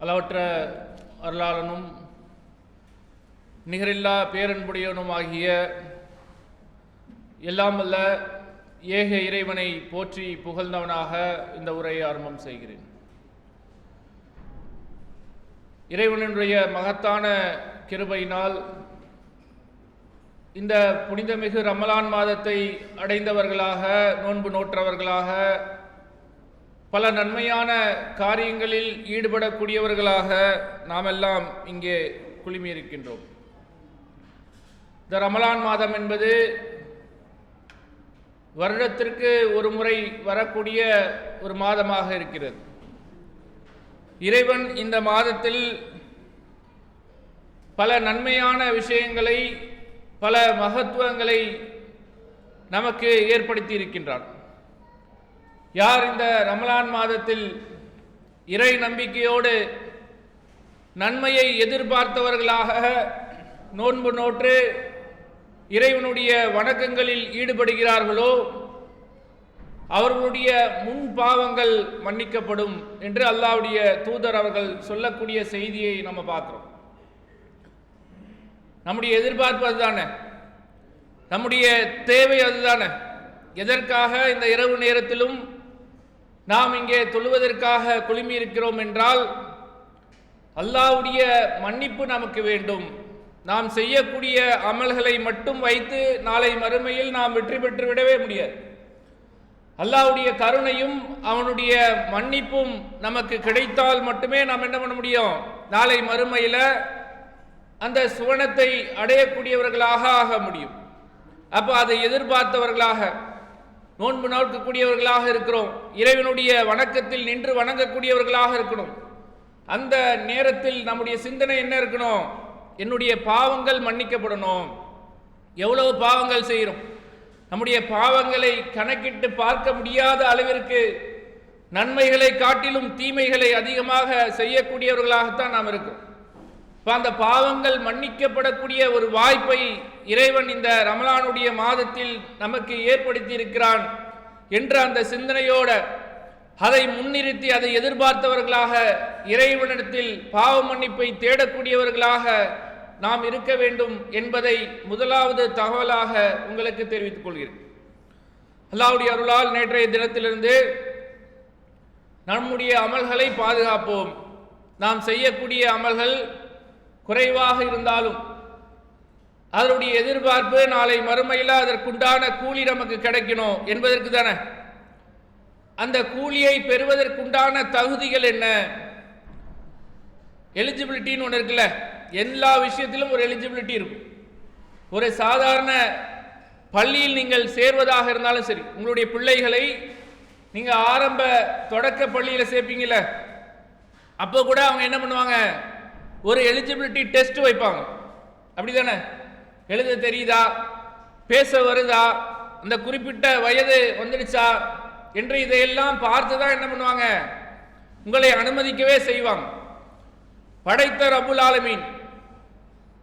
அளவற்ற அருளாளனும் நிகரில்லா பேரன்புடையவனும் ஆகிய எல்லாம் அல்ல ஏக இறைவனை போற்றி புகழ்ந்தவனாக இந்த உரையை ஆரம்பம் செய்கிறேன். இறைவனுடைய மகத்தான கிருபையினால் இந்த புனிதமிகு ரமலான் மாதத்தை அடைந்தவர்களாக நோன்பு நோற்றவர்களாக பல நன்மையான காரியங்களில் ஈடுபடக்கூடியவர்களாக நாமெல்லாம் இங்கே குழுமியிருக்கின்றோம். இந்த ரமலான் மாதம் என்பது வருடத்திற்கு ஒரு முறை வரக்கூடிய ஒரு மாதமாக இருக்கிறது. இறைவன் இந்த மாதத்தில் பல நன்மையான விஷயங்களை பல மகத்துவங்களை நமக்கு ஏற்படுத்தி இருக்கின்றான். யார் இந்த ரமலான் மாதத்தில் இறை நம்பிக்கையோடு நன்மையை எதிர்பார்த்தவர்களாக நோன்பு நோற்று இறைவனுடைய வணக்கங்களில் ஈடுபடுகிறார்களோ அவர்களுடைய முன் பாவங்கள் மன்னிக்கப்படும் என்று அல்லாவுடைய தூதர் அவர்கள் சொல்லக்கூடிய செய்தியை நம்ம பார்க்குறோம். நம்முடைய எதிர்பார்ப்பு அதுதானே? நம்முடைய தேவை அதுதானே? எதற்காக இந்த இரவு நேரத்திலும் நாம் இங்கே தொழுவதற்காக குழுமி இருக்கிறோம் என்றால் அல்லாவுடைய மன்னிப்பு நமக்கு வேண்டும். நாம் செய்யக்கூடிய அமல்களை மட்டும் வைத்து நாளை மறுமையில் நாம் வெற்றி பெற்று விடவே முடியாது. அல்லாவுடைய கருணையும் அவனுடைய மன்னிப்பும் நமக்கு கிடைத்தால் மட்டுமே நாம் என்ன பண்ண முடியும்? நாளை மறுமையில் அந்த சுவனத்தை அடையக்கூடியவர்களாக ஆக முடியும். அப்போ அதை எதிர்பார்த்தவர்களாக நோன்பு நோக்கக்கூடியவர்களாக இருக்கிறோம். இறைவனுடைய வணக்கத்தில் நின்று வணங்கக்கூடியவர்களாக இருக்கணும். அந்த நேரத்தில் நம்முடைய சிந்தனை என்ன இருக்கணும்? என்னுடைய பாவங்கள் மன்னிக்கப்படணும். எவ்வளவு பாவங்கள் செய்கிறோம்? நம்முடைய பாவங்களை கணக்கிட்டு பார்க்க முடியாத அளவிற்கு நன்மைகளை காட்டிலும் தீமைகளை அதிகமாக செய்யக்கூடியவர்களாகத்தான் நாம் இருக்கோம் இப்போ அந்த பாவங்கள் மன்னிக்கப்படக்கூடிய ஒரு வாய்ப்பை இறைவன் இந்த ரமலானுடைய மாதத்தில் நமக்கு ஏற்படுத்தி இருக்கிறான் என்ற அந்த சிந்தனையோட அதை முன்னிறுத்தி அதை எதிர்பார்த்தவர்களாக இறைவனிடத்தில் பாவ மன்னிப்பை தேடக்கூடியவர்களாக நாம் இருக்க வேண்டும் என்பதை முதலாவது தகவலாக உங்களுக்கு தெரிவித்துக் கொள்கிறேன். அல்லாவுடைய அருளால் நேற்றைய தினத்திலிருந்து நம்முடைய அமல்களை பாதுகாப்போம். நாம் செய்யக்கூடிய அமல்கள் குறைவாக இருந்தாலும் அதனுடைய எதிர்பார்ப்பு நாளை மறுமையில் அதற்குண்டான கூலி நமக்கு கிடைக்கணும் என்பதற்கு தானே? அந்த கூலியை பெறுவதற்குண்டான தகுதிகள் என்ன? எலிஜிபிலிட்டின்னு ஒன்று இருக்குல்ல எல்லா விஷயத்திலும் ஒரு எலிஜிபிலிட்டி இருக்கும். ஒரு சாதாரண பள்ளியில் நீங்கள் சேர்வதாக இருந்தாலும் சரி உங்களுடைய பிள்ளைகளை நீங்கள் ஆரம்ப தொடக்க பள்ளியில் சேர்ப்பீங்கள அப்போ கூட அவங்க என்ன பண்ணுவாங்க? ஒரு எலிஜிபிலிட்டி டெஸ்ட் வைப்பாங்க. அப்படி தானே எழுத தெரியுதா? பேச வருதா? அந்த குறிப்பிட்ட வயது வந்துடுச்சா? என்று இதையெல்லாம் பார்த்து தான் என்ன பண்ணுவாங்க? உங்களை அனுமதிக்கவே செய்வாங்க. படைத்த ரபுல் ஆலமீன்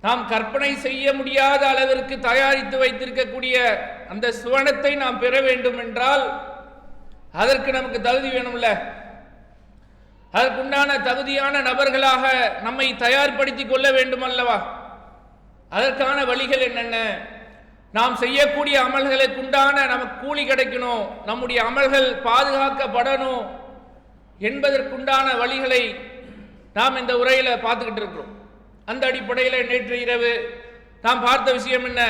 நாம் கற்பனை செய்ய முடியாத அளவிற்கு தயாரித்து வைத்திருக்கக்கூடிய அந்த சுவனத்தை நாம் பெற வேண்டும் என்றால் அதற்கு நமக்கு தகுதி வேணும்ல? அதற்குண்டான தகுதியான நபர்களாக நம்மை தயார்படுத்திக் கொள்ள வேண்டும் அல்லவா அதற்கான வழிகள் என்னென்ன? நாம் செய்யக்கூடிய அமல்களுக்கு உண்டான நமக்கு கூலி கிடைக்கணும் நம்முடைய அமல்கள் பாதுகாக்கப்படணும் என்பதற்குண்டான வழிகளை நாம் இந்த உரையில் பார்த்துக்கிட்டு இருக்கிறோம். அந்த அடிப்படையில் நேற்று இரவு நாம் பார்த்த விஷயம் என்ன?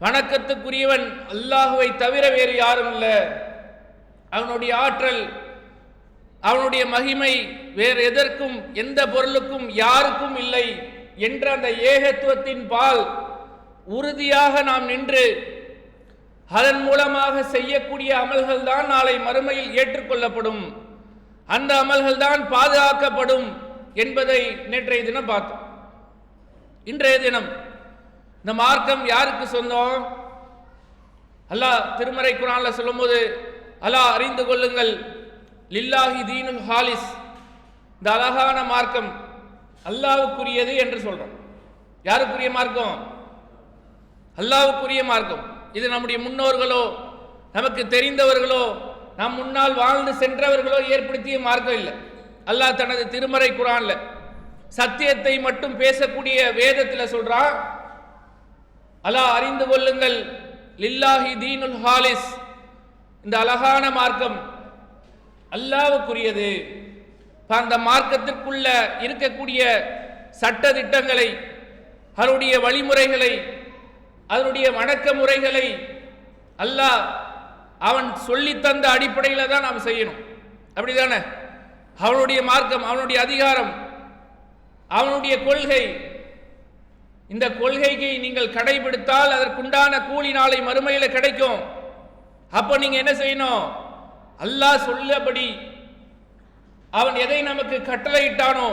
வணக்கத்துக்குரியவன் அல்லாஹுவை தவிர வேறு யாரும் இல்லை. அவனுடைய ஆற்றல் அவனுடைய மகிமை வேறு எதற்கும் எந்த பொருளுக்கும் யாருக்கும் இல்லை என்ற அந்த ஏகத்துவத்தின் பால் உறுதியாக நாம் நின்று அதன் மூலமாக செய்யக்கூடிய அமல்கள் தான் நாளை மறுமையில் ஏற்றுக்கொள்ளப்படும். அந்த அமல்கள் தான் பாதுகாக்கப்படும் என்பதை நேற்றைய தினம் பார்த்தோம். இன்றைய தினம் இந்த மார்க்கம் யாருக்கு சொந்தம்? அல்லாஹ் திருமறை குரான்ல சொல்லும்போது அல்லாஹ் அறிந்து கொள்ளுங்கள் லில்லாஹி தீனுல் ஹாலிஸ். இந்த அழகான மார்க்கம் அல்லாவுக்குரியது என்று சொல்றோம். யாருக்குரிய மார்க்கம்? அல்லாவுக்குரிய மார்க்கம். இது நம்முடைய முன்னோர்களோ நமக்கு தெரிந்தவர்களோ நம் முன்னால் வாழ்ந்து சென்றவர்களோ ஏற்படுத்திய மார்க்கம் இல்லை. அல்லாஹ் தனது திருமறை குரான்ல சத்தியத்தை மட்டும் பேசக்கூடிய வேதத்தில் சொல்றான் அல்லாஹ் அறிந்து கொள்ளுங்கள் லில்லாஹி தீனுல் ஹாலிஸ். இந்த அழகான மார்க்கம் அல்லாவுக்குரியது. அந்த மார்க்கத்திற்குள்ள இருக்கக்கூடிய சட்ட திட்டங்களை அதனுடைய வழிமுறைகளை அதனுடைய வணக்க முறைகளை அல்லாஹ் அவன் சொல்லித்தந்த அடிப்படையில் தான் நாம் செய்யணும். அப்படிதானே? அவனுடைய மார்க்கம் அவனுடைய அதிகாரம் அவனுடைய கொள்கை. இந்த கொள்கையை நீங்கள் கடைபிடித்தால் அதற்குண்டான கூலி நாளை மறுமையில் கிடைக்கும். அப்போ நீங்கள் என்ன செய்யணும்? அல்லாஹ் சொல்லபடி அவன் எதை நமக்கு கட்டளையிட்டானோ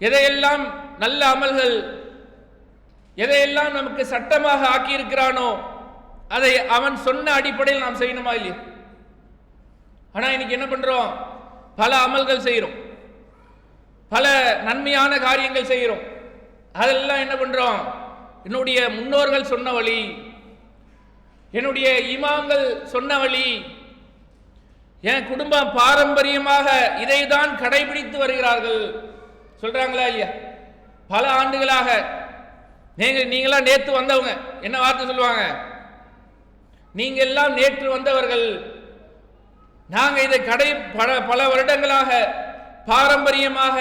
எதையெல்லாம் நல்ல அமல்கள் எதையெல்லாம் நமக்கு சட்டமாக ஆக்கியிருக்கிறானோ அதை அவன் சொன்ன அடிப்படையில் நாம் செய்யணுமா இல்லையா? ஆனால் இன்னைக்கு என்ன பண்றோம்? பல அமல்கள் செய்கிறோம் பல நன்மையான காரியங்கள் செய்கிறோம் அதெல்லாம் என்ன பண்றோம்? என்னுடைய முன்னோர்கள் சொன்ன வழி என்னுடைய இமாம்கள் சொன்ன வழி என் குடும்பம் பாரம்பரியமாக இதை தான் கடைபிடித்து வருகிறார்கள். சொல்றாங்களா இல்லையா? பல ஆண்டுகளாக நீங்க நீங்களாம் நேற்று வந்தவங்க. என்ன வார்த்தை சொல்லுவாங்க? நீங்க எல்லாம் நேற்று வந்தவர்கள். நாங்க இதை கடை பல பல வருடங்களாக பாரம்பரியமாக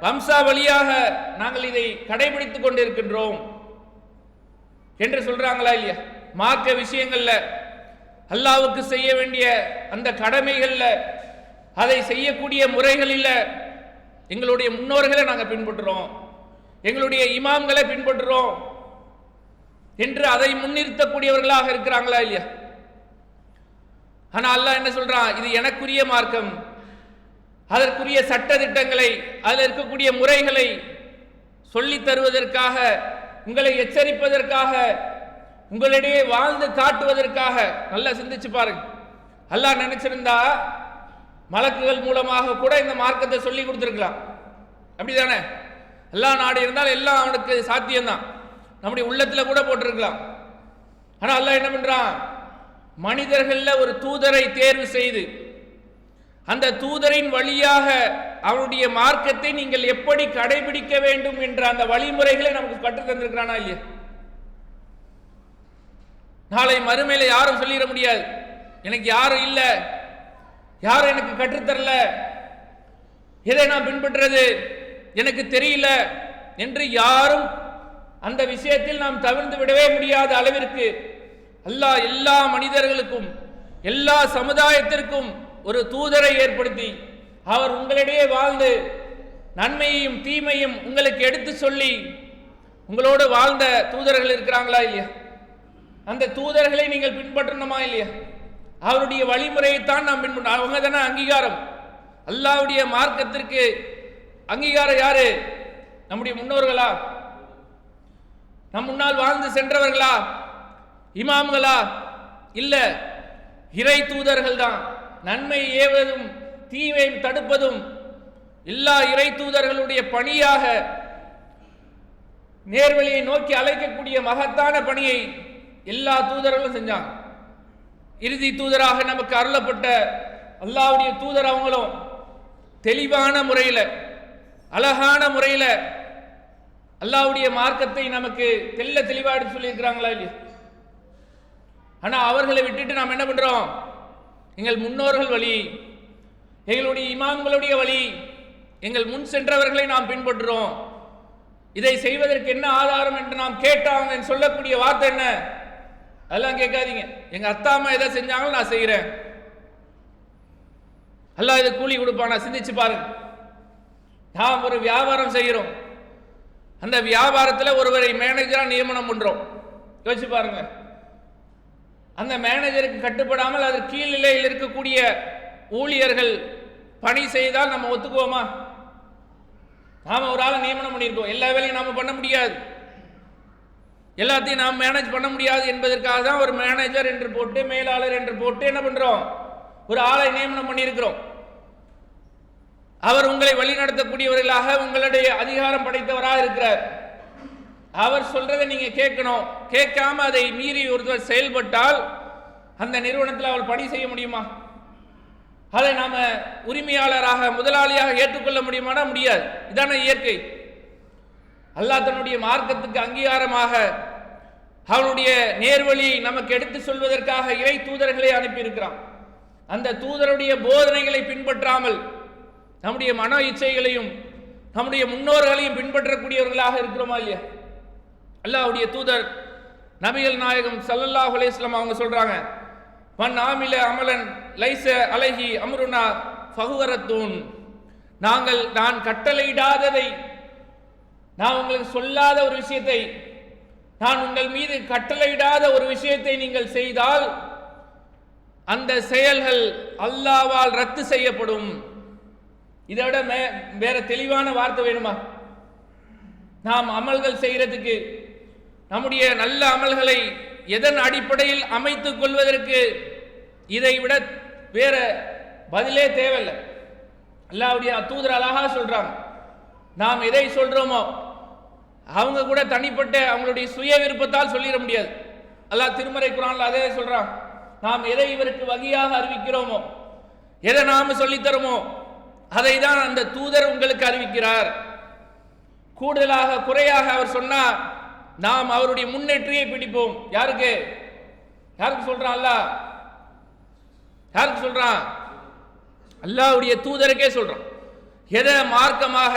வம்சாவளியாக நாங்கள் இதை கடைபிடித்துக் கொண்டிருக்கின்றோம். என்று சொல்றாங்களா இல்லையா? மார்க்க விஷயங்கள்ல அல்லாவுக்கு செய்ய வேண்டிய அந்த கடமைகள்ல அதை செய்யக்கூடிய முறைகளில் எங்களுடைய முன்னோர்களை நாங்கள் பின்பற்றுறோம். எங்களுடைய இமாம்களை பின்பற்றுறோம். என்று அதை முன்னிறுத்தக்கூடியவர்களாக இருக்கிறாங்களா இல்லையா? ஆனால் அல்லாஹ் என்ன சொல்றான்? இது எனக்குரிய மார்க்கம். அதற்குரிய சட்ட திட்டங்களை அதில் இருக்கக்கூடிய முறைகளை சொல்லித் தருவதற்காக உங்களை எச்சரிப்பதற்காக உங்களிடையே வாழ்ந்து காட்டுவதற்காக நல்லா சிந்திச்சு பாருங்க. அல்லாஹ் நினைச்சிருந்தா மலக்குகள் மூலமாக கூட இந்த மார்க்கத்தை சொல்லி கொடுத்துருக்கலாம். அப்படிதானே? எல்லா நாடு இருந்தால் எல்லாம் அவனுக்கு சாத்தியம்தான். நம்முடைய உள்ளத்தில் கூட போட்டிருக்கலாம். ஆனால் அல்லாஹ் என்ன பண்ணுறான் மனிதர்களில் ஒரு தூதரை தேர்வு செய்து அந்த தூதரின் வழியாக அவனுடைய மார்க்கத்தை நீங்கள் எப்படி கடைபிடிக்க வேண்டும் என்ற அந்த வழிமுறைகளை நமக்கு கற்றுத் தந்திருக்கிறானா இல்லையா? நாளை மறுமையில யாரும் சொல்லிட முடியாது. எனக்கு யாரும் இல்லை. யாரும் எனக்கு கற்றுத்தரல எதை நான் பின்பற்றுறது? எனக்கு தெரியல. என்று யாரும் அந்த விஷயத்தில் நாம் தவிர்த்து விடவே முடியாத அளவிற்கு அல்லாஹ் எல்லா மனிதர்களுக்கும் எல்லா சமுதாயத்திற்கும் ஒரு தூதரை ஏற்படுத்தி அவர் உங்களிடையே வாழ்ந்து நன்மையையும் தீமையும் உங்களுக்கு எடுத்து சொல்லி உங்களோடு வாழ்ந்த தூதர்கள் இருக்கிறாங்களா இல்லையா? அந்த தூதர்களை நீங்கள் பின்பற்றணுமா இல்லையா? அவருடைய வழிமுறையைத்தான் நாம் பின்பற்ற அவங்க தானே அங்கீகாரம். அல்லாவுடைய மார்க்கத்திற்கு அங்கீகாரம் யாரு? நம்முடைய முன்னோர்களா? நம் முன்னால் வாழ்ந்து சென்றவர்களா? இமாம்களா? இல்ல இறை தூதர்கள் தான் நன்மை ஏவதும் தீமை தடுப்பதும் எல்லா இறை தூதர்களுடைய பணியாக நேர்வழியை நோக்கி அழைக்கக்கூடிய மகத்தான பணியை எல்லா தூதர்களும் செஞ்சாங்க. இறுதி தூதராக நமக்கு அருளப்பட்ட அல்லாவுடைய தூதர் அவங்களும் தெளிவான முறையில் அழகான முறையில் அல்லாவுடைய மார்க்கத்தை நமக்கு தெல்ல தெளிவாக எடுத்து சொல்லியிருக்கிறாங்களா இல்லையா? ஆனால் அவர்களை விட்டுட்டு நாம் என்ன பண்ணுறோம் எங்கள் முன்னோர்கள் வழி எங்களுடைய இமாம்களுடைய வழி எங்கள் முன் சென்றவர்களை நாம் பின்பற்றுறோம். இதை செய்வதற்கு என்ன ஆதாரம் என்று நாம் கேட்டாங்க சொல்லக்கூடிய வார்த்தை என்ன? அதெல்லாம் கேட்காதீங்க. எங்க அத்தா அம்மா எதை செஞ்சாங்களோ நான் செய்கிறேன் எல்லாம் இது கூலி கொடுப்பான். நான் சிந்திச்சு பாருங்க. நாம் ஒரு வியாபாரம் செய்கிறோம். அந்த வியாபாரத்தில் ஒருவரை மேனேஜராக நியமனம் பண்ணுறோம் யோசிச்சு பாருங்க. அந்த மேனேஜருக்கு கட்டுப்படாமல் அது கீழ்நிலையில் இருக்கக்கூடிய ஊழியர்கள் பணி செய்தால் நம்ம ஒத்துக்குவோமா? நாம் ஒரு ஆளை நியமனம் பண்ணியிருக்கோம். எல்லா வேலையும் நாம் பண்ண முடியாது. எல்லாத்தையும் நாம் மேனேஜ் பண்ண முடியாது என்பதற்காக தான் ஒரு மேனேஜர் என்று போட்டு மேலாளர் என்று போட்டு என்ன பண்றோம்? ஒரு ஆளை நியமனம் பண்ணியிருக்கிறோம். அவர் உங்களை வழிநடத்தக்கூடியவர்களாக உங்களுடைய அதிகாரம் படைத்தவராக இருக்கிறார். அவர் சொல்றதை நீங்க கேட்கணும். கேட்காம அதை மீறி ஒருத்தர் செயல்பட்டால் அந்த நிறுவனத்தில் அவர் பணி செய்ய முடியுமா? அதை நாம உரிமையாளராக முதலாளியாக ஏற்றுக்கொள்ள முடியுமானா? முடியாது. இதான இயற்கை. அல்லாஹ் தன்னுடைய மார்க்கத்துக்கு அங்கீகாரமாக அவனுடைய நேர்வழியை நமக்கு எடுத்து சொல்வதற்காக இறை தூதர்களை அனுப்பியிருக்கிறான். அந்த தூதருடைய போதனைகளை பின்பற்றாமல் நம்முடைய மன இச்சைகளையும் நம்முடைய முன்னோர்களையும் பின்பற்றக்கூடியவர்களாக இருக்கிறோமா இல்லையா? அல்லாவுடைய தூதர் நபிகள் நாயகம் சல்லல்லாஹ் அலையம் அவங்க சொல்றாங்க மண் ஆமில அமலன் லைச அலைஹி அம்ருனா ஃபஹுவரத்தூன். நாங்கள் நான் கட்டளையிடாததை நான் உங்களுக்கு சொல்லாத ஒரு விஷயத்தை நான் உங்கள் மீது கட்டளையிடாத ஒரு விஷயத்தை நீங்கள் செய்தால் அந்த செயல்கள் அல்லாவால் ரத்து செய்யப்படும். இதை விட மே- வேற தெளிவான வார்த்தை வேணுமா? நாம் அமல்கள் செய்கிறதுக்கு நம்முடைய நல்ல அமல்களை எதன் அடிப்படையில் அமைத்துக் கொள்வதற்கு இதை விட வேற பதிலே தேவையில்லை. அல்லாவுடைய தூதர் அழகா சொல்றாங்க நாம் எதை சொல்றோமோ அவங்க கூட தனிப்பட்ட அவங்களுடைய சுய விருப்பத்தால் சொல்லிட முடியாது. அல்லாஹ் திருமறை குரான்ல அதே சொல்றான். நாம் எதை இவருக்கு வகையாக அறிவிக்கிறோமோ எதை நாம சொல்லித்தருமோ அதை தான் அந்த தூதர் உங்களுக்கு அறிவிக்கிறார். கூடுதலாக குறையாக அவர் சொன்னார் நாம் அவருடைய முன்னேற்றியை பிடிப்போம். யாருக்கு? யாருக்கு சொல்றான் அல்லா யாருக்கு சொல்றான்? அல்லாவுடைய தூதருக்கே சொல்றான். எதை மார்க்கமாக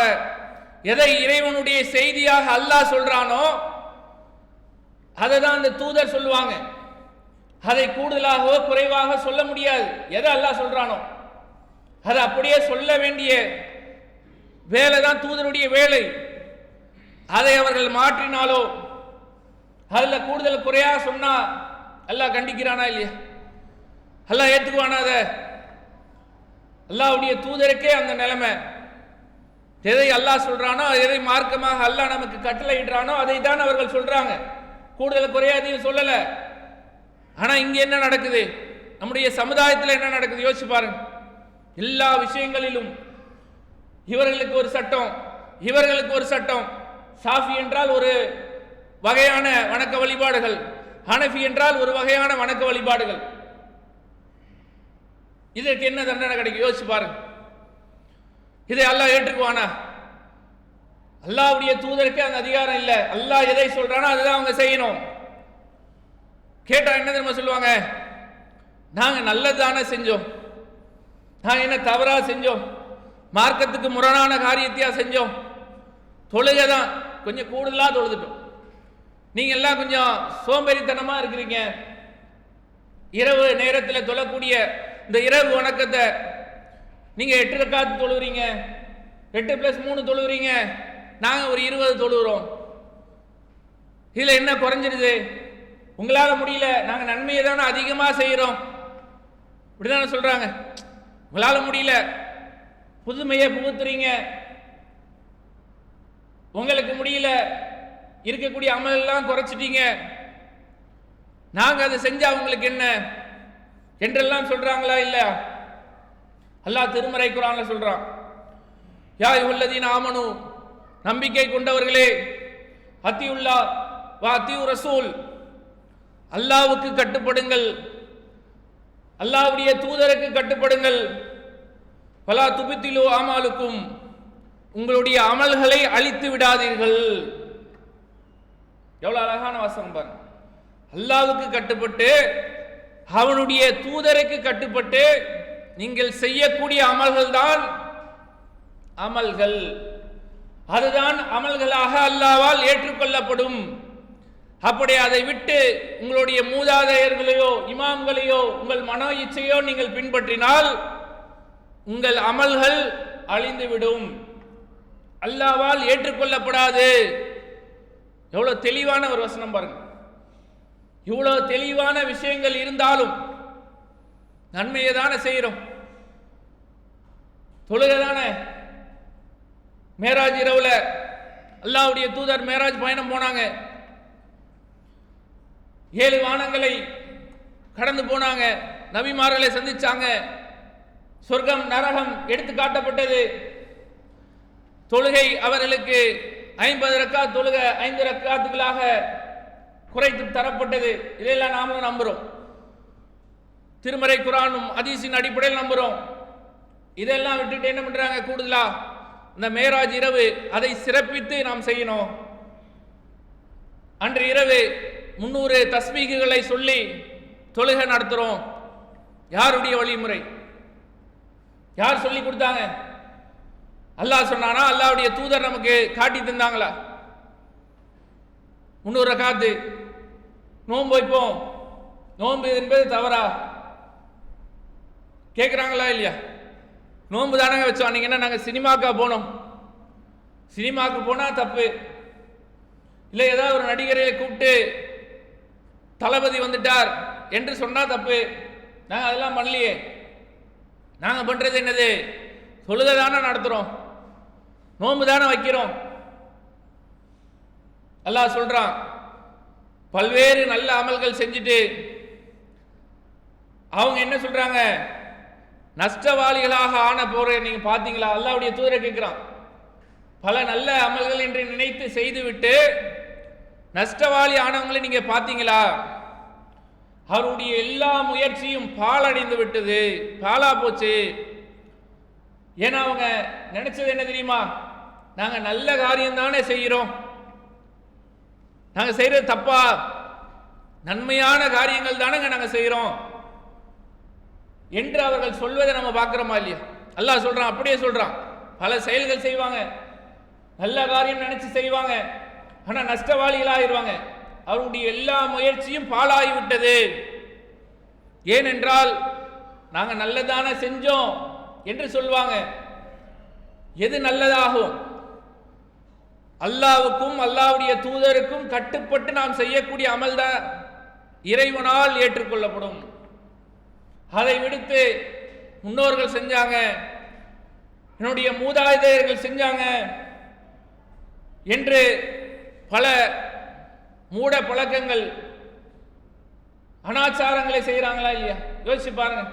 எதை இறைவனுடைய செய்தியாக அல்லாஹ் சொல்றானோ அதை தான் அந்த தூதர் சொல்லுவாங்க. அதை கூடுதலாகவோ குறைவாக சொல்ல முடியாது. எதை அல்லாஹ் சொல்றானோ. அதை அப்படியே சொல்ல வேண்டிய வேலை தான் தூதருடைய வேலை. அதை அவர்கள் மாற்றினாலோ அதில் கூடுதல் குறையா சொன்னா அல்லாஹ் கண்டிக்கிறானா இல்லையா? அல்லாஹ் ஏற்றுக்குவானா அதை? அல்லாவுடைய தூதருக்கே அந்த நிலைமை. எதை அல்லாஹ் சொல்றானோ எதை மார்க்கமாக அல்லாஹ் நமக்கு கட்டளையிடுறானோ அதை தான் அவர்கள் சொல்றாங்க. கூடுதல் குறையாதையும் சொல்லலை. ஆனால் இங்கே என்ன நடக்குது? நம்முடைய சமுதாயத்தில் என்ன நடக்குது? யோசிச்சு பாருங்க. எல்லா விஷயங்களிலும் இவர்களுக்கு ஒரு சட்டம் இவர்களுக்கு ஒரு சட்டம். சாஃபி என்றால் ஒரு வகையான வணக்க வழிபாடுகள். ஹனஃபி என்றால் ஒரு வகையான வணக்க வழிபாடுகள். இதற்கு என்ன தண்டனை கிடைக்கும்? யோசிச்சு பாருங்க. இதை அல்லாஹ் ஏற்றுக்குவானா? அல்லாவுடைய தூதருக்கு அந்த அதிகாரம் இல்லை. அல்லாஹ் எதை சொல்றானோ அதுதான் அவங்க செய்யணும். கேட்டா என்ன தெரியுமா சொல்லுவாங்க? நாங்க நல்லது தானே செஞ்சோம். நாங்க என்ன தவறா செஞ்சோம்? மார்க்கத்துக்கு முரணான காரியத்தையா செஞ்சோம்? தொழுகை தான். கொஞ்சம் கூடுதலா தொழுதுட்டோம். நீங்க எல்லாம் கொஞ்சம் சோம்பேறித்தனமா இருக்கிறீங்க. இரவு நேரத்தில் தொழக்கூடிய இந்த இரவு வணக்கத்தை நீங்கள் எட்டு ரக்காத்து தொழுவுறீங்க. எட்டு ப்ளஸ் மூணு தொழுவுறீங்க. நாங்கள் ஒரு இருபது தொழுகிறோம் இதில் என்ன குறைஞ்சிருது உங்களால் முடியல. நாங்கள் நன்மையை தானே அதிகமாக செய்கிறோம் இப்படி தானே சொல்கிறாங்க உங்களால் முடியல. புதுமையை புகுத்துறீங்க. உங்களுக்கு முடியல. இருக்கக்கூடிய அமலெல்லாம் குறைச்சிட்டீங்க. நாங்கள் அதை செஞ்சால் உங்களுக்கு என்ன? என்றெல்லாம் சொல்கிறாங்களா இல்லை அல்லாஹ் திருமறை குரான்ல சொல்றான். யா உள்ளதீன் ஆமனு நம்பிக்கை கொண்டவர்களே அத்தியுல்லா வா அத்தியு ரசூல் அல்லாவுக்கு கட்டுப்படுங்கள். அல்லாவுடைய தூதருக்கு கட்டுப்படுங்கள். பலா துபித்திலு ஆமாலுக்கும் உங்களுடைய அமல்களை அழித்து விடாதீர்கள். எவ்வளவு அழகான வாசகம் பாருங்க. அல்லாவுக்கு கட்டுப்பட்டு அவனுடைய தூதருக்கு கட்டுப்பட்டு நீங்கள் செய்யக்கூடிய அமல்கள் தான் அமல்கள். அதுதான் அமல்களாக அல்லாவால் ஏற்றுக்கொள்ளப்படும். அப்படி அதை விட்டு உங்களுடைய மூதாதையர்களையோ இமாம்களையோ உங்கள் மனோ இச்சையோ நீங்கள் பின்பற்றினால் உங்கள் அமல்கள் அழிந்துவிடும். அல்லாவால் ஏற்றுக்கொள்ளப்படாது. எவ்வளவு தெளிவான ஒரு வசனம் பாருங்க. இவ்வளவு தெளிவான விஷயங்கள் இருந்தாலும் நன்மையை தானே செய்கிறோம். தொழுகை தானே. மேராஜ் இரவுல அல்லாவுடைய தூதர் மேராஜ் பயணம் போனாங்க. ஏழு வானங்களை கடந்து போனாங்க. நபிமார்களை சந்திச்சாங்க. சொர்க்கம் நரகம் எடுத்து காட்டப்பட்டது. தொழுகை அவர்களுக்கு ஐம்பது ரக்கா தொழுகை ஐந்து ரக்காத்துகளாக குறைத்து தரப்பட்டது. இதையெல்லாம் நாமளும் நம்புகிறோம் திருமறை குரானும் அதீசின் அடிப்படையில் நம்புகிறோம் இதெல்லாம் விட்டுட்டு என்ன பண்றாங்க? கூடுதலா இந்த மேராஜ் இரவு அதை சிறப்பித்து நாம் செய்யணும். அன்று இரவு முன்னூறு தஸ்மீகுகளை சொல்லி தொழுகை நடத்துறோம். யாருடைய வழிமுறை? யார் சொல்லி கொடுத்தாங்க? அல்லாஹ் சொன்னானா அல்லாவுடைய தூதர் நமக்கு காட்டி தந்தாங்களா? முன்னூறு காத்து நோன்பு வைப்போம். நோன்பு என்பது தவறா? கேட்குறாங்களா இல்லையா? நோன்பு தானங்க வச்சோம். நீங்க நாங்கள் சினிமாக்கா போனோம்? சினிமாவுக்கு போனால் தப்பு. இல்லை ஏதாவது ஒரு நடிகரை கூப்பிட்டு தளபதி வந்துட்டார் என்று சொன்னால் தப்பு. நாங்கள் அதெல்லாம் பண்ணலையே. நாங்கள் பண்ணுறது என்னது? தொழுகை தானே நடத்துகிறோம் நோன்பு தானே வைக்கிறோம். அல்லாஹ் சொல்கிறான் பல்வேறு நல்ல அமல்கள் செஞ்சுட்டு அவங்க என்ன சொல்கிறாங்க நஷ்டவாளிகளாக ஆன போற நீங்க பாத்தீங்களா அல்லாவுடைய தூதரை கேட்கிறான். பல நல்ல அமல்கள் என்று நினைத்து செய்துவிட்டு நஷ்டவாளி ஆனவங்களை நீங்க பாத்தீங்களா அவருடைய எல்லா முயற்சியும் பாழடைந்து விட்டது. பாலா போச்சு. ஏன்னா அவங்க நினைச்சது என்ன தெரியுமா? நாங்க நல்ல காரியம் தானே செய்கிறோம் நாங்க செய்யறது தப்பா? நன்மையான காரியங்கள் தானேங்க நாங்க செய்கிறோம் என்று அவர்கள் சொல்வதை நம்ம பார்க்குறோமா இல்லையா? அல்லாஹ் சொல்கிறான் அப்படியே சொல்கிறான் பல செயல்கள் செய்வாங்க. நல்ல காரியம் நினச்சி செய்வாங்க. ஆனால் நஷ்டவாளிகளாயிருவாங்க. அவருடைய எல்லா முயற்சியும் பாழாகிவிட்டது. ஏனென்றால் நாங்கள் நல்லதான செஞ்சோம் என்று சொல்வாங்க. எது நல்லதாகும்? அல்லாவுக்கும் அல்லாவுடைய தூதருக்கும் கட்டுப்பட்டு நாம் செய்யக்கூடிய அமல்தான் இறைவனால் ஏற்றுக்கொள்ளப்படும். அதை விடுத்து முன்னோர்கள் செஞ்சாங்க. என்னுடைய மூதாதையர்கள் செஞ்சாங்க. என்று பல மூட பழக்கங்கள் அனாச்சாரங்களை செய்கிறாங்களா இல்லையா? யோசிச்சு பாருங்க.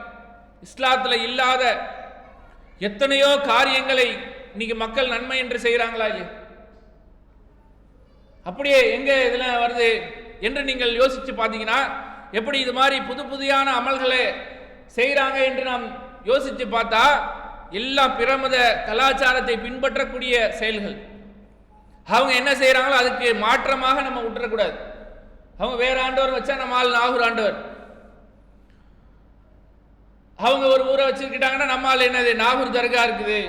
இஸ்லாத்தில் இல்லாத எத்தனையோ காரியங்களை இன்னைக்கு மக்கள் நன்மை என்று செய்கிறாங்களா இல்லையா? அப்படியே எங்க இதில் வருது? என்று நீங்கள் யோசிச்சு பார்த்தீங்கன்னா எப்படி இது மாதிரி புது புதியான அமல்களை செய்கிறாங்க என்று நாம் யோசித்து பார்த்தா எல்லாம் பிரமத கலாச்சாரத்தை பின்பற்றக்கூடிய செயல்கள். அவங்க என்ன செய்கிறாங்களோ அதுக்கு மாற்றமாக நம்ம விட்டுறக்கூடாது. அவங்க வேற ஆண்டவர் வச்சா நம்ம ஆள் நாகூர் ஆண்டவர். அவங்க ஒரு ஊரை வச்சுருக்கிட்டாங்கன்னா நம்ம ஆள் என்னது? நாகூர் தர்கா இருக்குது.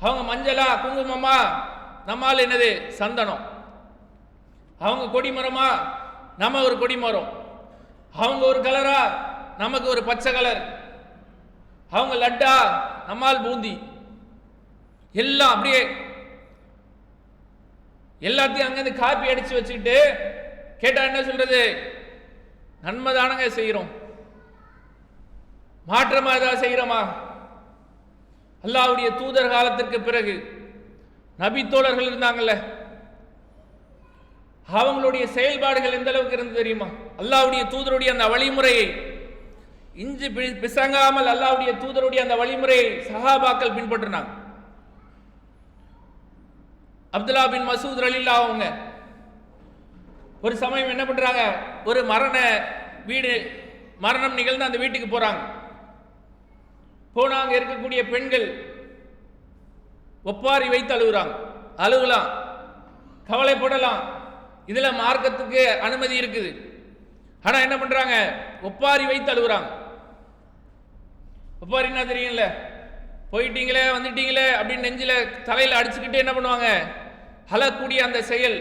அவங்க மஞ்சளா குங்குமமா? நம்ம ஆள் என்னது? சந்தனம். அவங்க கொடிமரமா நம்ம ஒரு கொடிமரம் அவங்க ஒரு கலரா? நமக்கு ஒரு பச்சை கலர். அவங்க லட்டா நம்மால் பூந்தி. எல்லாம் அப்படியே. எல்லாத்தையும் அங்கேருந்து காப்பி அடிச்சு வச்சுக்கிட்டு கேட்டா என்ன சொல்றது? நன்மை தானங்க செய்கிறோம் மாற்றமா ஏதாவது செய்கிறோமா அல்லாவுடைய தூதர் காலத்திற்கு பிறகு நபி தோழர்கள் இருந்தாங்கல்ல? அவங்களுடைய செயல்பாடுகள் எந்த அளவுக்கு இருந்து தெரியுமா? அல்லாவுடைய தூதருடைய அந்த வழிமுறையை இஞ்சி பி- பிசங்காமல் அல்லாவுடைய தூதருடைய அந்த வழிமுறையை சஹாபாக்கள் பின்பற்றினாங்க. அப்துல்லா பின் மசூத் ரலில்லா அவங்க ஒரு சமயம் என்ன பண்றாங்க? ஒரு மரண வீடு மரணம் நிகழ்ந்து அந்த வீட்டுக்கு போறாங்க. போனா அங்க இருக்கக்கூடிய பெண்கள் ஒப்பாரி வைத்து அழுகுறாங்க. அழுகலாம். கவலைப்படலாம் இதுல மார்க்கத்துக்கு அனுமதி இருக்குது. ஆனா என்ன பண்றாங்க? ஒப்பாரி வைத்து அழுகுறாங்க. ஒப்பாரின்னா தெரியும்ல? போயிட்டீங்களே வந்துட்டீங்களே அப்படின்னு நெஞ்சில தலையில் அடிச்சுக்கிட்டு என்ன பண்ணுவாங்க? அழக்கூடிய அந்த செயல்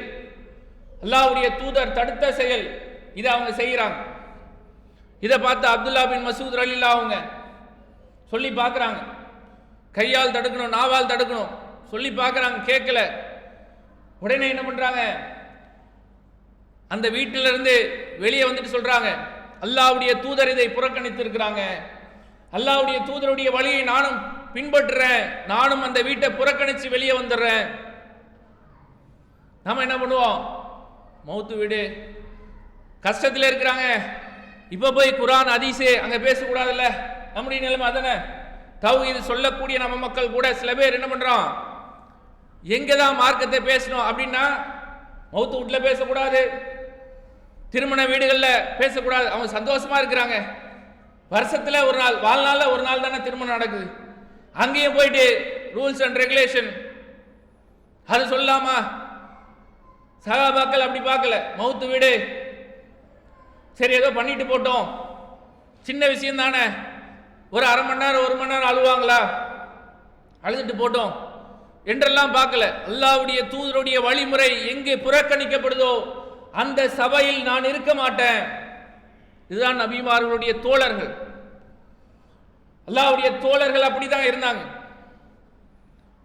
அல்லாவுடைய தூதர் தடுத்த செயல் இதை அவங்க செய்கிறாங்க இதை பார்த்து அப்துல்லா பின் மசூத் அலில்லா அவங்க சொல்லி பார்க்குறாங்க. கையால் தடுக்கணும் நாவால் தடுக்கணும் சொல்லி பார்க்குறாங்க கேட்கல. உடனே என்ன பண்ணுறாங்க அந்த வீட்டிலிருந்து வெளியே வந்துட்டு சொல்கிறாங்க அல்லாவுடைய தூதர் இதை புறக்கணித்து இருக்கிறாங்க அல்லாவுடைய தூதருடைய வழியை நானும் பின்பற்றுறேன். நானும் அந்த வீட்டை புறக்கணித்து வெளியே வந்துடுறேன். நாம் என்ன பண்ணுவோம்? மௌத்து வீடு. கஷ்டத்தில் இருக்கிறாங்க. இப்போ போய் குரான் அதிசே அங்கே பேசக்கூடாதுல்ல? நம்முடைய நிலைமை அதானே? இது சொல்லக்கூடிய நம்ம மக்கள் கூட சில பேர் என்ன பண்ணுறோம் எங்கே தான் மார்க்கத்தை பேசணும் அப்படின்னா மௌத்து வீட்டில் பேசக்கூடாது. திருமண வீடுகளில் பேசக்கூடாது. அவங்க சந்தோஷமாக இருக்கிறாங்க. வருஷத்தில் ஒரு நாள் வாழ்நாளில் ஒரு நாள் தானே திருமணம் நடக்குது. அங்கேயும் போயிட்டு ரூல்ஸ் அண்ட் ரெகுலேஷன் அது சொல்லாமா? சகாபாக்கள் அப்படி பார்க்கல மௌத்து வீடு. சரி ஏதோ பண்ணிட்டு போட்டோம். சின்ன விஷயம் தானே. ஒரு அரை மணி நேரம் ஒரு மணி நேரம் அழுவாங்களா? அழுதுட்டு போட்டோம். என்றெல்லாம் பார்க்கல அல்லாவுடைய தூதருடைய வழிமுறை எங்கே புறக்கணிக்கப்படுதோ அந்த சபையில் நான் இருக்க மாட்டேன். இதுதான் நபிமார்களுடைய தோழர்கள். அல்லாவுடைய தோழர்கள் அப்படிதான் இருந்தாங்க.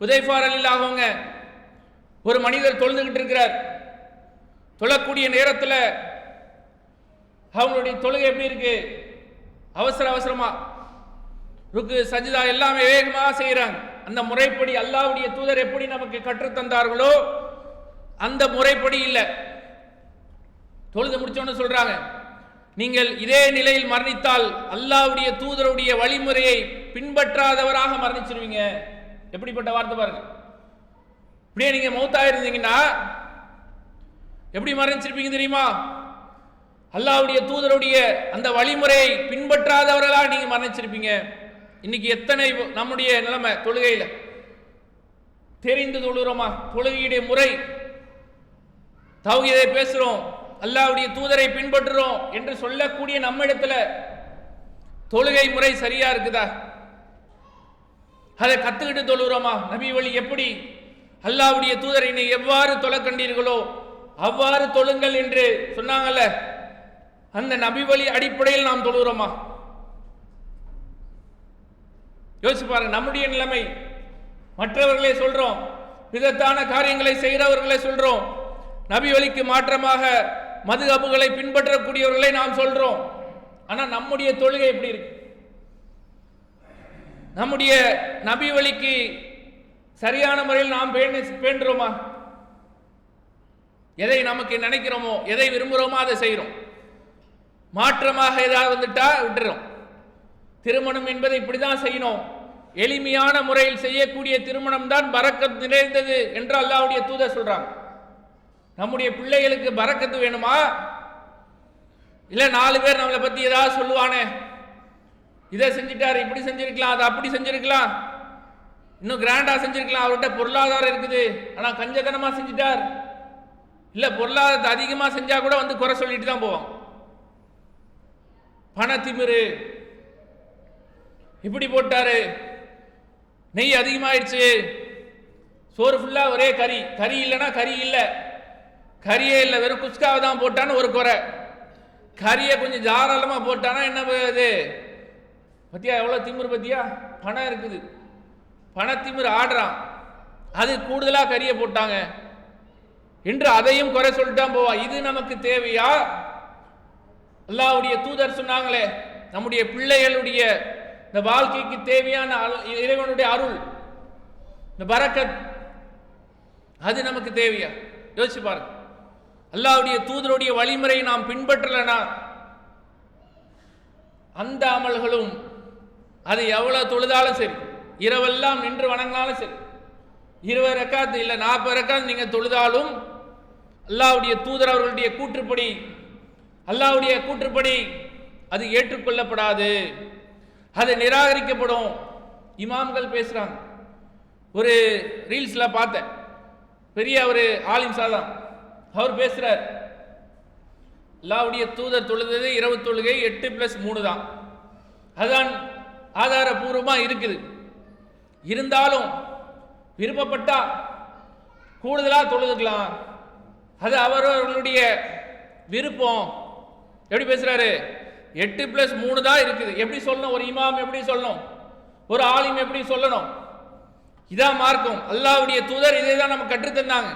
உதைஃபார் அலில் ஒரு மனிதர் தொழுதுகிட்டு இருக்கிறார். தொழக்கூடிய நேரத்தில் அவங்களுடைய தொழுகை எப்படி இருக்கு? அவசர அவசரமா. ருக்கு சஜிதா எல்லாமே வேகமாக செய்கிறாங்க அந்த முறைப்படி அல்லாவுடைய தூதர் எப்படி நமக்கு கற்றுத்தந்தார்களோ அந்த முறைப்படி இல்லை. தொழுது முடிச்சோன்னு சொல்றாங்க. நீங்கள் இதே நிலையில் மரணித்தால் அல்லாவுடைய தூதருடைய வழிமுறையை பின்பற்றாதவராக மரணிச்சிருவீங்க. எப்படிப்பட்ட வார்த்தை பாருங்க. இப்படியே நீங்க மௌத்தா இருந்தீங்கன்னா எப்படி மரணிச்சிருப்பீங்க தெரியுமா? அல்லாவுடைய தூதருடைய அந்த வழிமுறையை பின்பற்றாதவர்களாக நீங்க மரணிச்சிருப்பீங்க. இன்னைக்கு எத்தனை நம்முடைய நிலைமை தொழுகையில்? தெரிந்து தொழுகிறோமா தொழுகையுடைய முறை. தௌஹீதை பேசுறோம். அல்லாவுடைய தூதரை பின்பற்றுறோம் என்று சொல்லக்கூடிய நம்மிடத்துல தொழுகை முறை சரியா இருக்குதா? அதை கத்துக்கிட்டு தொழுகிறோமா நபி வழி எப்படி? அல்லாவுடைய தூதரை எவ்வாறு தொலைக்கண்டீர்களோ கண்டீர்களோ அவ்வாறு தொழுங்கள் என்று சொன்னாங்கல்ல அந்த நபி வழி அடிப்படையில் நாம் தொழுகிறோமா யோசிச்சு பாருங்க நம்முடைய நிலைமை மற்றவர்களே சொல்றோம் விதத்தான காரியங்களை செய்கிறவர்களை சொல்றோம் நபி வழிக்கு மாற்றமாக மதுகபுகளை பின்பற்றக்கூடியவர்களை நாம் சொல்றோம். ஆனா நம்முடைய தொழுகை எப்படி இருக்கு? நம்முடைய நபி வழிக்கு சரியான முறையில் நாம் பேண்டுறோமா எதை நமக்கு நினைக்கிறோமோ எதை விரும்புகிறோமோ அதை செய்கிறோம் மாற்றமாக ஏதாவது வந்துட்டா விட்டுறோம். திருமணம் என்பதை இப்படி தான் செய்யணும். எளிமையான முறையில் செய்யக்கூடிய திருமணம் தான் பறக்கத் நிறைந்தது என்று அல்லாவுடைய தூதர் சொல்றாங்க. நம்முடைய பிள்ளைகளுக்கு பறக்கத்து வேணுமா? இல்ல நாலு பேர் நம்மளை பத்தி ஏதாவது சொல்லுவானே. இதை செஞ்சிட்டாரு இப்படி செஞ்சிருக்கலாம் அதை அப்படி செஞ்சிருக்கலாம். இன்னும் கிராண்டா செஞ்சிருக்கலாம். அவர்கிட்ட பொருளாதாரம் இருக்குது. ஆனா கஞ்சதனமாக செஞ்சிட்டார். இல்ல பொருளாதாரத்தை அதிகமா செஞ்சா கூட வந்து குறை சொல்லிட்டு தான் போவான். பணத்திமிரு இப்படி போட்டாரு. நெய் அதிகமாயிடுச்சு. சோறு ஃபுல்லா ஒரே கறி. கறி இல்லைன்னா கறி இல்லை. கறியே இல்லை வெறும் குஸ்காவை தான் போட்டான்னு ஒரு குறை. கறியை கொஞ்சம் தாராளமாக போட்டானா என்ன இது பத்தியா எவ்வளோ திமிரு பத்தியா? பணம் இருக்குது. பணத்திமிரு ஆடுறான். அது கூடுதலாக கறியை போட்டாங்க. என்று அதையும் குறை சொல்லிட்டான் போவா. இது நமக்கு தேவையா? அல்லாவுடைய தூதர் சொன்னாங்களே நம்முடைய பிள்ளைகளுடைய இந்த வாழ்க்கைக்கு தேவையான இறைவனுடைய அருள் இந்த பரக்கத் அது நமக்கு தேவையா? யோசிச்சு பாருங்க. அல்லாவுடைய தூதருடைய வழிமுறையை நாம் பின்பற்றலனா? அந்த அமல்களும் அது எவ்வளவு தொழுதாலும் சரி இரவெல்லாம் நின்று வணங்கினாலும் சரி இருபது ரக்காத்து இல்லை நாற்பது ரக்காத்து நீங்க தொழுதாலும் அல்லாவுடைய தூதர் அவர்களுடைய கூற்றுப்படி அல்லாவுடைய கூற்றுப்படி அது ஏற்றுக்கொள்ளப்படாது. அது நிராகரிக்கப்படும். இமாம்கள் பேசுறாங்க. ஒரு ரீல்ஸ்ல பார்த்தேன். பெரிய ஒரு ஆலிம் தான். அவர் பேசுகிறார் அல்லாவுடைய தூதர் தொழுதது இரவு தொழுகை எட்டு பிளஸ் மூணு தான். அதுதான் ஆதாரபூர்வமாக இருக்குது. இருந்தாலும் விருப்பப்பட்டா கூடுதலாக தொழுதுக்கலாம். அது அவரவர்களுடைய விருப்பம். எப்படி பேசுகிறாரு எட்டு பிளஸ் மூணு தான் இருக்குது. எப்படி சொல்லணும்? ஒரு இமாம் எப்படி சொல்லணும்? ஒரு ஆலிம் எப்படி சொல்லணும்? இதான் மார்க்கம். அல்லாவுடைய தூதர் இதை தான் நம்ம கற்றுத்தந்தாங்க.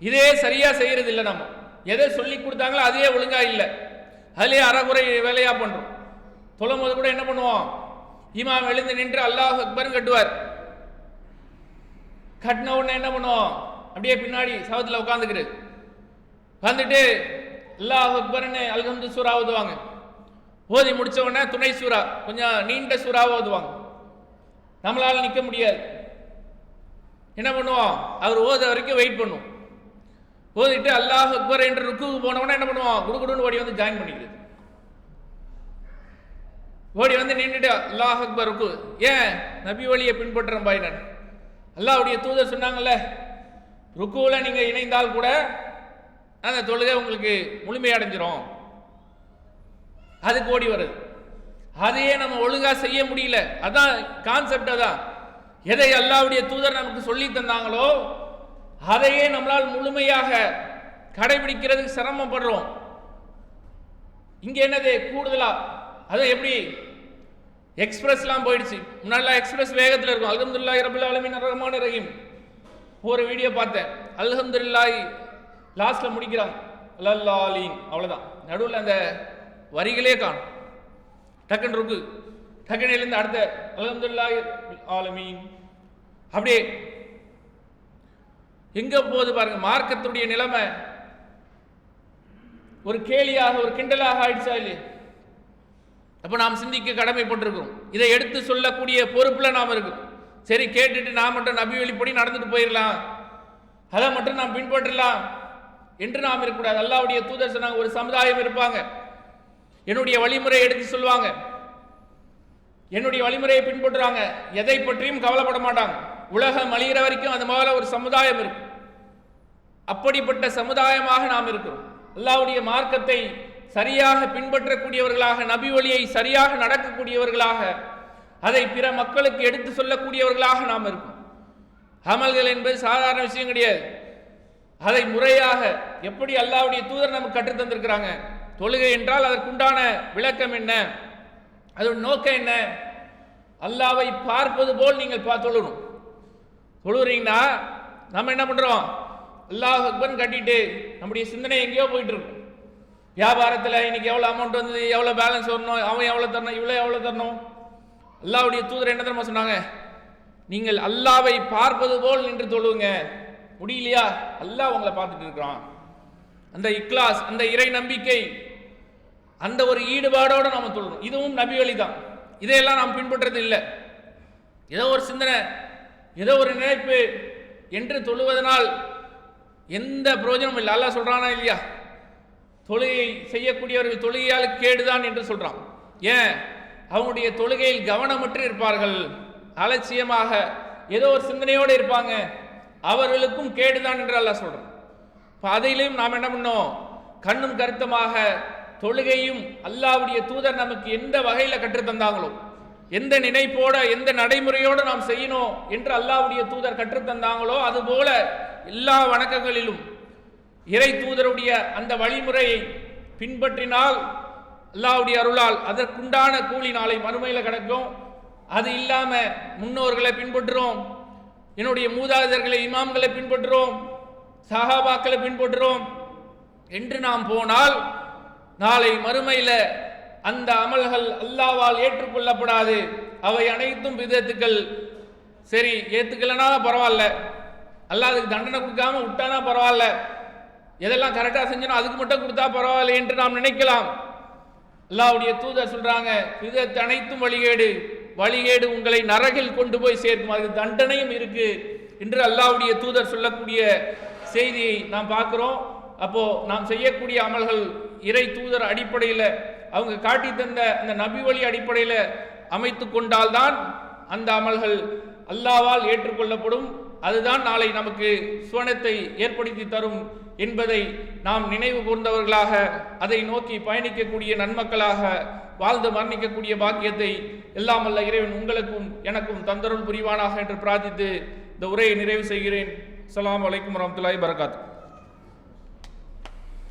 இதே சரியா செய்யறது இல்லை நம்ம. எதை சொல்லி கொடுத்தாங்களோ அதே ஒழுங்கா இல்லை. அதிலே அறகுறை வேலையா பண்றோம். தொழும் போது கூட என்ன பண்ணுவோம்? இமாம் எழுந்து நின்று அல்லாஹ் அக்பர்னு கட்டுவார். கட்டின உடனே என்ன பண்ணுவோம்? அப்படியே பின்னாடி சவத்தில் உட்காந்துக்கிட்டு வந்துட்டு அல்லாஹ் அக்பர்னு அல்ஹம்து சூரா ஓதுவாங்க. ஓதி முடிச்ச உடனே துணை சூறா கொஞ்சம் நீண்ட சூறாவை ஓதுவாங்க. நம்மளால நிற்க முடியாது. என்ன பண்ணுவோம்? அவர் ஓத வரைக்கும் வெயிட் பண்ணுவோம். ஓதிட்டு அல்லாஹ் அக்பர் என்று ருக்குக்கு போனவொடனே என்ன பண்ணுவான்? குடுகுடுன்னு ஓடி வந்து ஜாயின் பண்ணிக்கிறது. ஓடி வந்து நின்றுட்டு அல்லாஹ் அக்பர் ருக்கு ஏன்? நபி வழியை பின்பற்றுறேன் பாய் நான். அல்லாஹுடைய தூதர் சொன்னாங்கல்ல ருக்குவில் நீங்கள் இணைந்தால் கூட அந்த தொழுகை உங்களுக்கு முழுமையடைஞ்சிரும் அதுக்கு ஓடி வருது அதையே நம்ம ஒழுங்காக செய்ய முடியல. அதான் கான்செப்ட் அதான். எதை அல்லாவுடைய தூதர் நமக்கு சொல்லி தந்தாங்களோ அதையே நம்மளால் முழுமையாக கடைபிடிக்கிறதுக்கு சிரமப்படுறோம். இங்கே என்னது? கூடுதலா? அது எப்படி? எக்ஸ்பிரஸ்லாம் போயிடுச்சு. முன்னாடிலாம் எக்ஸ்பிரஸ் வேகத்தில் இருக்கும். அலகம்துல்லா இரபுல் அலமின் ரஹ்மான் ரஹீம். ஒரு வீடியோ பார்த்தேன். அல்ஹம்துலில்லாஹி லாஸ்ட்டில் முடிக்கிறாங்க லல்லாலீன் அவ்வளோதான் நடுவில் அந்த வரிகளே காணும். டக்குன்னு இருக்கு. டக்குன்னு எழுந்து அடுத்த அலகம்துல்லாய் ஆலமீன். அப்படியே எங்க போகுது பாருங்க மார்க்கத்துடைய நிலைமை. ஒரு கேலியாக ஒரு கிண்டலாக ஆயிடுச்சா இல்லையே? அப்ப நாம் சிந்திக்க கடமைப்பட்டிருக்கிறோம். இதை எடுத்து சொல்லக்கூடிய பொறுப்புல நாம் இருக்கோம் சரி கேட்டுட்டு நான் மட்டும் நபி வழிப்படி நடந்துட்டு போயிடலாம் அதை மட்டும் நாம் பின்பற்றலாம் என்று நாம் இருக்கக்கூடாது. அல்லாவுடைய தூதர் சொன்னாங்க ஒரு சமுதாயம் இருப்பாங்க. என்னுடைய வழிமுறையை எடுத்து சொல்லுவாங்க. என்னுடைய வழிமுறையை பின்பற்றுறாங்க. எதை பற்றியும் கவலைப்பட மாட்டாங்க. உலகம் அழிகிற வரைக்கும் அது முதல்ல ஒரு சமுதாயம் இருக்கும் அப்படிப்பட்ட சமுதாயமாக நாம் இருக்கிறோம். அல்லாவுடைய மார்க்கத்தை சரியாக பின்பற்றக்கூடியவர்களாக நபி வழியை சரியாக நடக்கக்கூடியவர்களாக அதை பிற மக்களுக்கு எடுத்து சொல்லக்கூடியவர்களாக நாம் இருக்கும். அமல்கள் என்பது சாதாரண விஷயம் கிடையாது. அதை முறையாக எப்படி அல்லாவுடைய தூதர் நமக்கு கற்றுத்தந்திருக்கிறாங்க தொழுகை என்றால் அதற்குண்டான விளக்கம் என்ன? அதோட நோக்கம் என்ன? அல்லாவை பார்ப்பது போல் நீங்கள் பா தொழுறீங்கன்னா நம்ம என்ன பண்ணுறோம் அல்லாஹ் அக்பர்னு கட்டிட்டு நம்முடைய சிந்தனை எங்கேயோ போயிட்டு இருக்கும் வியாபாரத்தில் இன்னைக்கு எவ்வளோ அமௌண்ட் வந்தது எவ்வளோ பேலன்ஸ் வரணும் அவன் எவ்வளோ தரணும் இவ்வளோ எவ்வளோ தரணும்? அல்லாவுடைய தூதர் என்ன தெரியுமா சொன்னாங்க? நீங்கள் அல்லாவை பார்ப்பது போல் நின்று தொழுவுங்க முடியலையா? அல்லாஹ் உங்களை பார்த்துட்டு இருக்கிறான். அந்த இக்லாஸ் அந்த இறை நம்பிக்கை அந்த ஒரு ஈடுபாடோடு நம்ம தொழணும் இதுவும் நபி வழி தான். இதையெல்லாம் நாம் பின்பற்றது இல்லை. ஏதோ ஒரு சிந்தனை. ஏதோ ஒரு நினைப்பு என்று தொழுவதனால் எந்த பிரயோஜனமும் இல்லை. அல்லா சொல்கிறானா இல்லையா? தொழுகை செய்யக்கூடியவர்கள் தொழுகையால் கேடுதான் என்று சொல்கிறான் ஏன்? அவங்களுடைய தொழுகையில் கவனமற்று இருப்பார்கள். அலட்சியமாக ஏதோ ஒரு சிந்தனையோடு இருப்பாங்க. அவர்களுக்கும் கேடுதான் என்று அல்லா சொல்கிறான் இப்போ அதிலையும் நாம் என்ன பண்ணோம்? கண்ணும் கருத்துமாக தொழுகையும் அல்லாவுடைய தூதர் நமக்கு எந்த வகையில் கற்றுத்தந்தாங்களோ எந்த நினைப்போட எந்த நடைமுறையோடு நாம் செய்யணும் என்று அல்லாவுடைய தூதர் கற்றுத் தந்தாங்களோ அதுபோல எல்லா வணக்கங்களிலும் இறை தூதருடைய அந்த வழிமுறையை பின்பற்றினால் அல்லாவுடைய அருளால் அதற்குண்டான கூலி நாளை மறுமையில் கிடக்கும். அது இல்லாமல் முன்னோர்களை பின்பற்றுறோம். என்னுடைய மூதாதையர்களை இமாம்களை பின்பற்றுறோம். சஹாபாக்களை பின்பற்றுறோம். என்று நாம் போனால் நாளை மறுமையில் அந்த அமல்கள் அல்லாவால் ஏற்றுக்கொள்ளப்படாது. அவை அனைத்தும் விதத்துக்கள். சரி ஏத்துக்கலனா பரவாயில்ல. அல்லாஹ் அதுக்கு தண்டனை கொடுக்காம விட்டானா பரவாயில்ல. எதெல்லாம் கரெக்டாக செஞ்சனோ அதுக்கு மட்டும் கொடுத்தா பரவாயில்ல என்று நாம் நினைக்கலாம். அல்லாவுடைய தூதர் சொல்றாங்க விதத்து அனைத்தும் வழிகேடு. வழிகேடு உங்களை நரகில் கொண்டு போய் சேர்க்கும். அது தண்டனையும் இருக்கு என்று அல்லாவுடைய தூதர் சொல்லக்கூடிய செய்தியை நாம் பார்க்குறோம். அப்போ நாம் செய்யக்கூடிய அமல்கள் இறை தூதர் அடிப்படையில் அவங்க காட்டி தந்த அந்த நபி வழி அடிப்படையில் அமைத்து கொண்டால்தான் அந்த அமல்கள் அல்லாவால் ஏற்றுக்கொள்ளப்படும். அதுதான் நாளை நமக்கு சுவனத்தை ஏற்படுத்தி தரும் என்பதை நாம் நினைவு கூர்ந்தவர்களாக அதை நோக்கி பயணிக்கக்கூடிய நன்மக்களாக வாழ்ந்து மரணிக்கக்கூடிய பாக்கியத்தை எல்லாம் அல்ல இறைவன் உங்களுக்கும் எனக்கும் தந்தருள் புரிவானாக என்று பிரார்த்தித்து இந்த உரையை நிறைவு செய்கிறேன். அலாம் வலைக்கம் வரமத்துல்லாஹி பரகாத்து